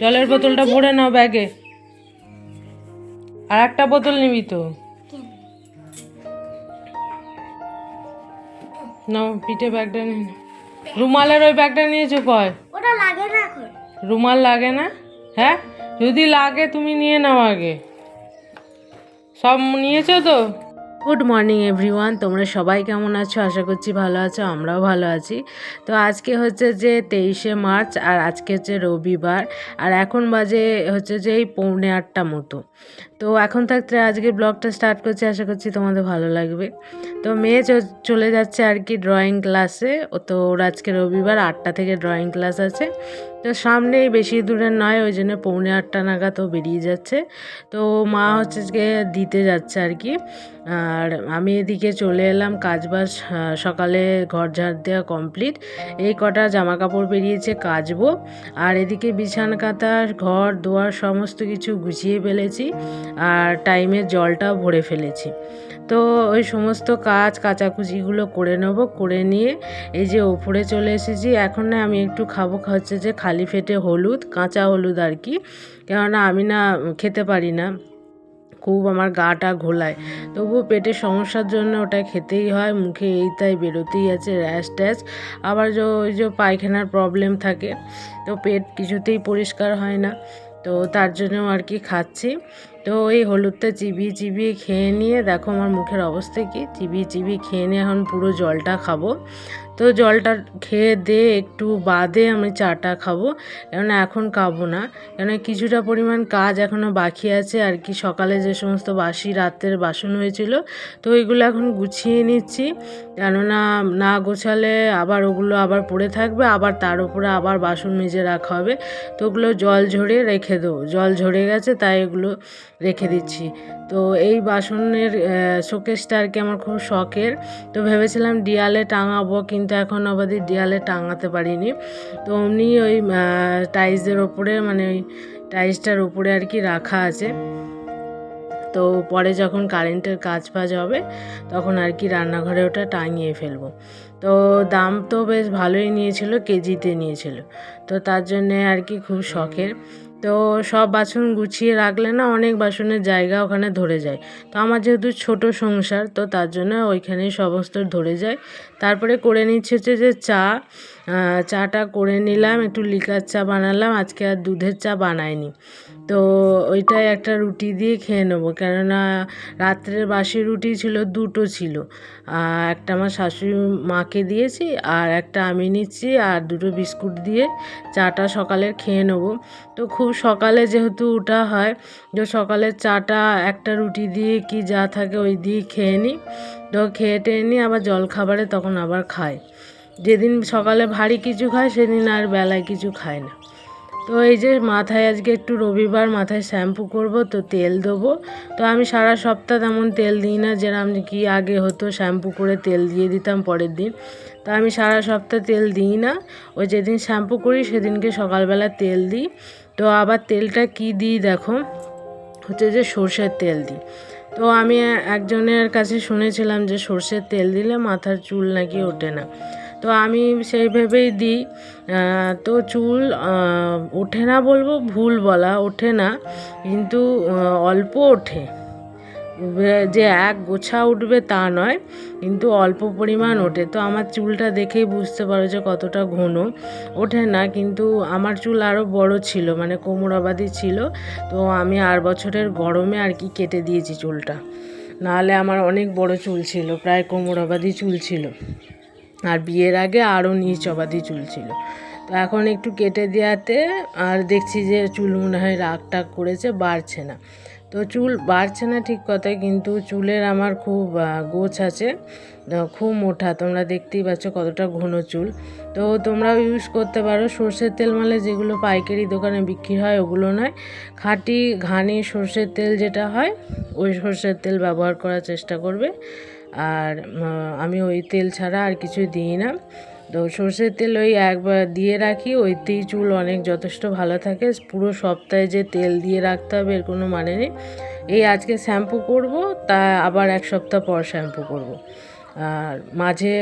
জলের বোতলটা ভরে নাও ব্যাগে। আর একটা বোতল নিবি তো। নাও পিঠে ব্যাগটা নিয়ে। রুমালের ওই ব্যাগটা নিয়েছো কয়? ওটা লাগে না এখন। রুমাল লাগে না? হ্যাঁ? যদি লাগে তুমি নিয়ে নাও আগে। সব নিয়েছো তো? গুড মর্নিং এভরিওয়ান তোমরা সবাই কেমন আছো? আশা করছি ভালো আছো, আমরাও ভালো আছি। তো আজকে হচ্ছে যে তেইশে মার্চ আর আজকে হচ্ছে রবিবার। আর এখন বাজে হচ্ছে যে এই পৌনে আটটা মতো। তো এখন থাকতে আজকে ব্লগটা স্টার্ট করছি, আশা করছি তোমাদের ভালো লাগবে। তো মেয়ে চলে যাচ্ছে আর কি ড্রয়িং ক্লাসে ও তো ওর আজকে রবিবার, আটটা থেকে ড্রয়িং ক্লাস আছে। তো সামনেই বেশি দূরে নয়, ওই জন্য পৌনে আটটা নাগাদ ও বেরিয়ে যাচ্ছে। তো মা হচ্ছে যে দিতে যাচ্ছে আর কি। আর আমি এদিকে চলে এলাম কাজবাজ সকালে ঘর ঝাড় দেওয়া কমপ্লিট এই কটা জামা কাপড় বেরিয়েছে, কাচবো। আর এদিকে বিছানা কাতা ঘর, দোয়ার সমস্ত কিছু গুছিয়ে ফেলেছি। আর টাইমে জলটাও ভরে ফেলেছি। তো ওই সমস্ত কাজ কাচাকুচিগুলো করে নেব, করে নিয়ে এই যে ওপরে চলে এসেছি। এখন না আমি একটু খাব, হচ্ছে যে খালি ফেটে হলুদ, কাঁচা হলুদ আর কি। কেননা আমি না খেতে পারি না। খুব আমার গাটা ঘোলায়। তবুও পেটের সমস্যার জন্য ওটা খেতেই হয়, মুখে এই তাই বেরোতেই আছে, র্যাশ ট্যাশ। আবার যে ওই যে পায়খানার প্রবলেম থাকে, তো পেট কিছুতেই পরিষ্কার হয় না। তো তার জন্য আর কি খাচ্ছি। তো এই হলুদটা চিবিয়ে চিবিয়ে খেয়ে নিয়ে দেখো আমার মুখের অবস্থা কি? চিবিয়ে চিবিয়ে খেয়ে নিয়ে এখন পুরো জলটা খাব। তো জলটা খেয়ে দে, একটু বাদে আমি চাটা খাব। কেননা এখন খাব না। কেন কিছুটা পরিমাণ কাজ এখনও বাকি আছে। আর কি সকালে যে সমস্ত বাসি রাতের বাসন হয়েছিল, তো ওইগুলো এখন গুছিয়ে নিচ্ছি। কেননা না গোছালে আবার ওগুলো আবার পড়ে থাকবে, আবার তার উপরে আবার বাসন মেজে রাখা হবে। তো ওগুলো জল ঝরে রেখে দেবো। জল ঝরে গেছে, তাই এগুলো রেখে দিচ্ছি। তো এই বাসনের শোকেসটা আর কি আমার খুব শখের। তো ভেবেছিলাম ডিয়ালে টাঙাবো, কিন্তু এখন অবধি ডিয়ালে টাঙাতে পারিনি। তো অমনি ওই টাইলসের ওপরে মানে ওই টাইলসটার উপরে আর কি রাখা আছে। তো পরে যখন কারেন্টের কাজ ফাজ হবে, তখন আর কি রান্নাঘরে ওটা টাঙিয়ে ফেলব। তো দাম তো বেশ ভালোই নিয়েছিল, কেজিতে নিয়েছিল। তো তার জন্যে আর কি খুব শখের। তো সব বাসন গুছিয়ে রাখলে না অনেক বাসনের জায়গা ওখানে ধরে যায়। তো আমার যেহেতু ছোট সংসার, তো তার জন্য ওইখানেই সমস্ত ধরে যায়। তারপরে করে নিচ্ছে হচ্ছে যে চা চাটা করে নিলাম, একটু লিকার চা বানালাম, আজকে আর দুধের চা বানাইনি। তো ওইটাই একটা রুটি দিয়ে খেয়ে নেব, কেননা রাত্রের বাসি রুটি ছিল, দুটো ছিল। একটা আমার শাশুড়ি মাকে দিয়েছি, আর একটা আমি নিচ্ছি, আর দুটো বিস্কুট দিয়ে চাটা সকালে খেয়ে নেব। তো খুব সকালে যেহেতু ওটা হয়, তো সকালের চাটা একটা রুটি দিয়ে কি যা থাকে ওই দিয়ে খেয়ে নিই। তো খেয়ে টেয়ে নিই, আবার জল খাবারে তখন আবার খাই। যেদিন সকালে ভারী কিছু খায়, সেদিন আর বেলায় কিছু খায় না। তো এই যে মাথায় আজকে একটু রবিবার, মাথায় শ্যাম্পু করব, তো তেল দেবো। তো আমি সারা সপ্তাহ তেমন তেল দিই না যেরকম কি আগে হতো শ্যাম্পু করে তেল দিয়ে দিতাম পরের দিন। তো আমি সারা সপ্তাহ তেল দিই না। ওই যেদিন শ্যাম্পু করি, সেদিনকে সকালবেলা তেল দিই। তো আবার তেলটা কি দিই দেখো, হচ্ছে যে সর্ষের তেল দিই। তো আমি একজনের কাছে শুনেছিলাম যে সর্ষের তেল দিলে মাথার চুল নাকি ওঠে না। তো আমি সেই ভেবেই দিই তো চুল ওঠে না বলব, ভুল বলা, ওঠে না, কিন্তু অল্প ওঠে। যে এক গোছা উঠবে তা নয়, কিন্তু অল্প পরিমাণ ওঠে। তো আমার চুলটা দেখেই বুঝতে পারো যে কতটা ঘন। ওঠে না, কিন্তু আমার চুল আরও বড় ছিল মানে কোমর অবাদি ছিল। তো আমি আর বছরের গরমে আর কি কেটে দিয়েছি চুলটা। নাহলে আমার অনেক বড় চুল ছিল, প্রায় কোমর অবাদি চুল ছিল। আর বিয়ের আগে আরও নিচ অবাদি চুল ছিল। তো এখন একটু কেটে দেওয়াতে আর দেখছি যে চুল মনে হয় রাগ টাগ করেছে, বাড়ছে না। তো চুল বাড়ছে না ঠিক কথাই, কিন্তু চুলের আমার খুব গোছ আছে খুব মোটা। তোমরা দেখতেই পাচ্ছ কতটা ঘন চুল। তো তোমরাও ইউজ করতে পারো। সর্ষের তেল মানে যেগুলো পাইকারি দোকানে বিক্রি হয়, ওগুলো নয়। খাঁটি, ঘানি সর্ষের তেল যেটা হয়, ওই সর্ষের তেল ব্যবহার করার চেষ্টা করবে। আর আমি ওই তেল ছাড়া আর কিছুই দিই না। তো সর্ষের তেল ওই একবার দিয়ে রাখি, ওইতেই চুল অনেক যথেষ্ট ভালো থাকে। পুরো সপ্তাহে যে তেল দিয়ে রাখতে হবে এর কোনো মানে নেই। এই আজকে শ্যাম্পু করব, তা আবার এক সপ্তাহ পর শ্যাম্পু করব। আর মাঝে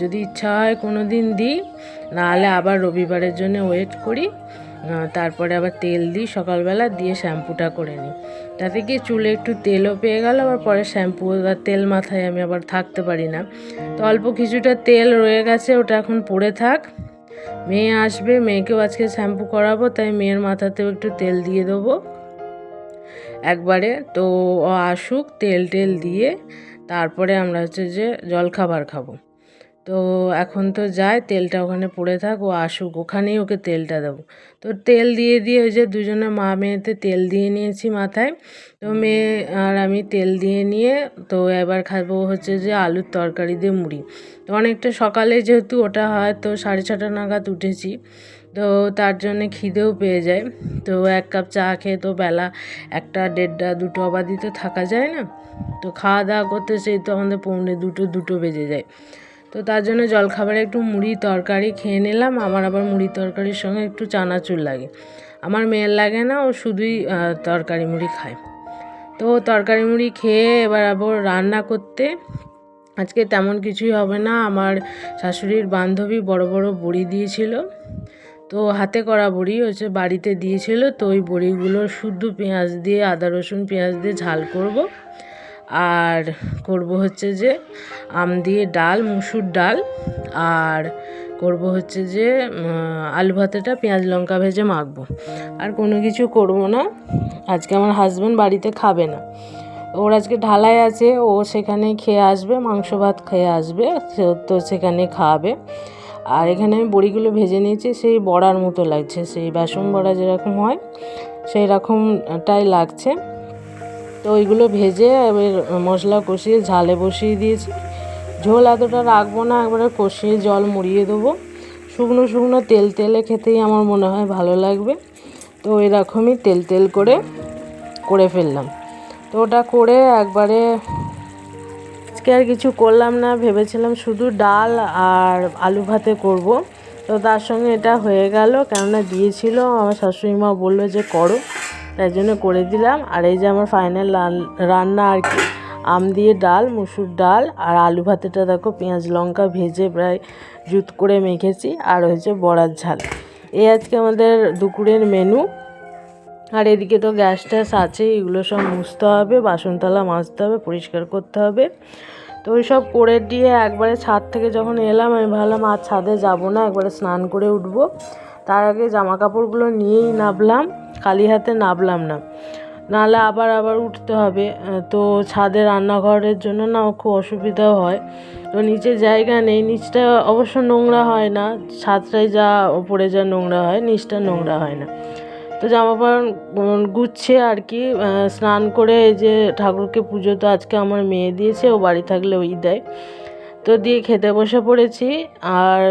যদি ইচ্ছা হয় কোনো দিন দিই, নাহলে আবার রবিবারের জন্য ওয়েট করি। তারপরে আবার তেল দিই, সকালবেলা দিয়ে শ্যাম্পুটা করে নিই। তাতে কি চুলে একটু তেলও পেয়ে গেল, আবার পরে শ্যাম্পু বা তেল মাথায় আমি আবার থাকতে পারি না। তো অল্প কিছুটা তেল রয়ে গেছে, ওটা এখন পড়ে থাক। মেয়ে আসবে, মেয়েকেও আজকে শ্যাম্পু করাবো, তাই মেয়ের মাথাতেও একটু তেল দিয়ে দেবো। একবারে তো আসুক, তেল টেল দিয়ে তারপরে আমরা হচ্ছে যে জলখাবার খাব। তো এখন তো যায় তেলটা ওখানে পড়ে থাক, ও আসুক, ওখানেই ওকে তেলটা দেবো। তো তেল দিয়ে দিয়ে ওই যে দুজনে মা মেয়েতে তেল দিয়ে নিয়েছি মাথায়। তো মেয়ে আর আমি তেল দিয়ে নিয়ে, তো এবার খাব হচ্ছে যে আলুর তরকারি দিয়ে মুড়ি। তো অনেকটা সকালে যেহেতু ওটা হয়, তো সাড়ে ছটা নাগাদ উঠেছি। তো তার জন্য খিদেও পেয়ে যায়। তো এক কাপ চা খেয়ে তো বেলা একটা, দেড়টা, দুটো অবাধি তো থাকা যায় না। তো খাওয়া দাওয়া করতে সেই তো আমাদের পৌনে দুটো দুটো বেজে যায়। তো তার জন্য জলখাবারে একটু মুড়ি তরকারি খেয়ে নিলাম। আমার আবার মুড়ি তরকারির সঙ্গে একটু চানাচুর লাগে। আমার মেয়ের লাগে না, ও শুধুই তরকারি মুড়ি খায়। তো তরকারি মুড়ি খেয়ে এবার আবার রান্না করতে। আজকে তেমন কিছুই হবে না। আমার শাশুড়ির বান্ধবী বড় বড় বড়ি দিয়েছিল। তো হাতে করা বড়ি হচ্ছে বাড়িতে দিয়েছিল। তো ওই বড়িগুলো শুদ্ধ পেঁয়াজ দিয়ে, আদা রসুন পেঁয়াজ দিয়ে ঝাল করব। আর করব হচ্ছে যে আম দিয়ে ডাল, মুসুর ডাল, আর করব হচ্ছে যে আলু ভাতেটা, পেঁয়াজ লঙ্কা ভেজে মাখবো। আর কোনো কিছু করব না। আজকে আমার হাজব্যান্ড বাড়িতে খাবে না। ওর আজকে ঢালাই আছে, ও সেখানে খেয়ে আসবে, মাংস ভাত খেয়ে আসবে তো সেখানে খাওয়াবে আর এখানে আমি বড়িগুলো ভেজে নিয়েছি, সেই বড়ার মতো লাগছে, সেই বেসন বড়া যেরকম হয় সেই রকমটাই লাগছে। তো ওইগুলো ভেজে এবার মশলা কষিয়ে ঝালে বসিয়ে দিয়েছি। ঝোল এতটা রাখব না, একবারে কষিয়ে জল মুড়িয়ে দেবো। শুকনো শুকনো তেল তেলে খেতেই আমার মনে হয় ভালো লাগবে। তো এরকমই তেল তেল করে করে ফেললাম। তো ওটা করে একবারে আজকে আর কিছু করলাম না, ভেবেছিলাম শুধু ডাল আর আলু ভাতে করব। তো তার সঙ্গে এটা হয়ে গেল, কেননা দিয়েছিল, আমার শাশুড়ি মা বলল যে করো। তাই জন্য করে দিলাম। আর এই যে আমার ফাইনাল রান্না আর কি। আম দিয়ে ডাল, মুসুর ডাল আর আলু ভাতেটা দেখো, পেঁয়াজ, লঙ্কা ভেজে প্রায় জুত করে মেখেছি। আর হয়েছে বড়ার ঝাল। এই আজকে আমাদের দুপুরের মেনু আর এদিকে তো গ্যাস ট্যাস আছে এগুলো সব মুছতে হবে, বাসনতলা মাজতে হবে, পরিষ্কার করতে হবে। তো ওই সব করে দিয়ে একবারে ছাদ থেকে যখন এলাম, আমি ভাবলাম আর ছাদে যাব না, একবারে স্নান করে উঠবো। তার আগে জামা কাপড়গুলো নিয়েই নামলাম খালি হাতে নামলাম না। নাহলে আবার আবার উঠতে হবে। তো ছাদে রান্নাঘরের জন্য না খুব অসুবিধাও হয়। তো নিচে জায়গা নেই নিচটা অবশ্য নোংরা হয় না। ছাদটায় যা ওপরে যা নোংরা হয় নিচটা নোংরা হয় না। তো জামা উম, গুছিয়ে আর কি। স্নান করে এই যে ঠাকুরকে পুজো তো আজকে আমার মেয়ে দিয়েছে ও বাড়ি থাকলে ওই দেয়। তো দিয়ে খেতে বসে পড়েছি আর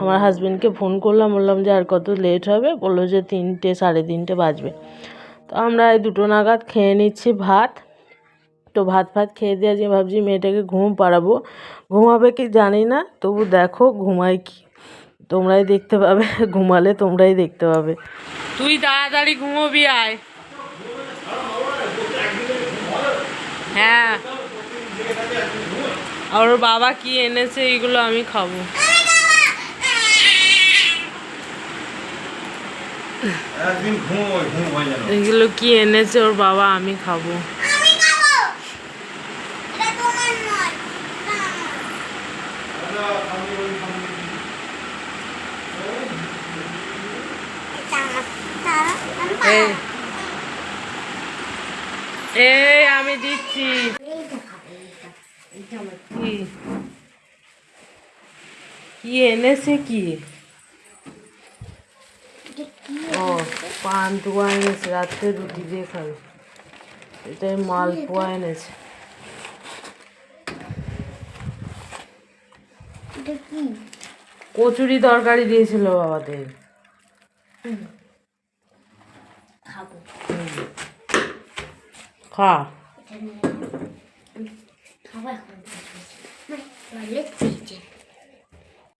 আমার হাজবেন্ডকে ফোন করলাম, বললাম যে আর কত লেট হবে? বলল যে তিনটে, সাড়ে তিনটে বাজবে। তো আমরা এই দুটো নাগাদ খেয়ে নিচ্ছি ভাত। তো ভাত ফাত খেয়ে দিয়ে আজকে ভাবছি মেয়েটাকে ঘুম পাড়াবো। ঘুমাবে কি জানি না, তবু দেখো ঘুমায় কি। তোমরাই দেখতে পাবে, ঘুমালে তোমরাই দেখতে পাবে। তুই তাড়াতাড়ি ঘুমোবি, আয়। হ্যাঁ। আর ওর বাবা কি এনেছে এইগুলো আমি খাব। এগুলো কি এনেছে ওর বাবা আমি খাব। এই আমি দিচ্ছি কি কি এনেছে কি ও পান্তুয়া এনেছে রাত্রে রুটি দিয়ে খাবে এটাই মালপোয়া এনেছে কচুরি তরকারি দিয়েছিল বাবাদের খা এটা নিয়ে খাব এখন টয়লেট পেয়েছে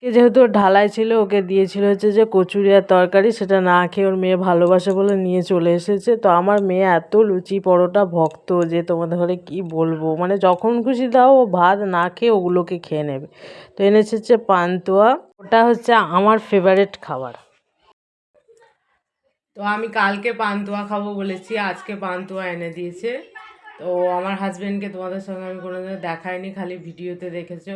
কে যেহেতু ঢালাই ছিল, ওকে দিয়েছিল হচ্ছে যে কচুরি আর তরকারি, সেটা না খেয়ে ওর মেয়ে ভালোবাসে বলে নিয়ে চলে এসেছে। তো আমার মেয়ে এত লুচি পরোটা ভক্ত যে তোমাদের ঘরে কি বলব? মানে যখন খুশি দাও, ও ভাত না খেয়ে ওগুলোকে খেয়ে নেবে। তো এনেছে হচ্ছে পান্তুয়া। ওটা হচ্ছে আমার ফেভারিট খাবার। তো আমি কালকে পান্তুয়া খাব বলেছি, আজকে পান্তুয়া এনে দিয়েছে। তো আমার হাজবেন্ডকে তোমাদের সঙ্গে আমি কোনোদিন দেখাইনি খালি ভিডিওতে দেখেছ।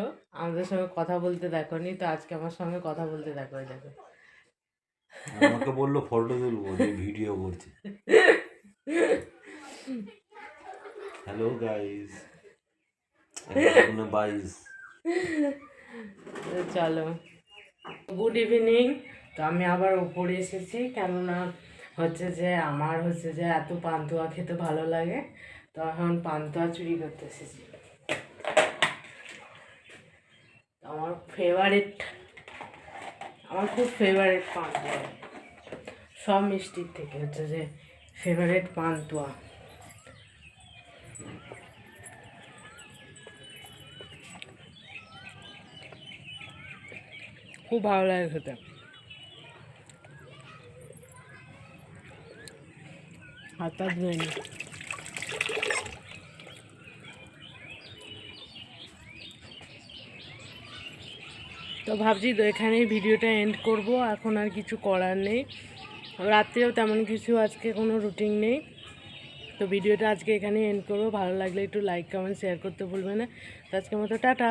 আমাদের সঙ্গে কথা বলতে দেখোনি তো আজকে আমার সঙ্গে কথা বলতে দেখো দেখো। আমাকে বলল ফটো তুলবো যে ভিডিও করছে। হ্যালো গাইস বাইস চলো। গুড ইভিনিং তো আমি আবার উপরে এসেছি কেননা হচ্ছে যে আমার হচ্ছে যে এত পান্তুয়া খেতে ভালো লাগে। তো এখন পান্তুয়া চুরি করতে এসেছি আমার ফেভারিট আমার খুব ফেভারিট পান্তুয়া। সব মিষ্টির থেকে হচ্ছে যে ফেভারিট পান্তুয়া। খুব ভালো লাগে খেতে। হাতটা ধুয়ে তো ভাবছি তো এখানেই ভিডিওটা এন্ড করব, এখন আর কিছু করার নেই। রাত্রেও তেমন কিছু আজকে কোনো রুটিন নেই। তো ভিডিওটা আজকে এখানেই এন্ড করব, ভালো লাগলে একটু লাইক কমেন্ট শেয়ার করতে ভুলবে না। তো আজকের মতো টাটা।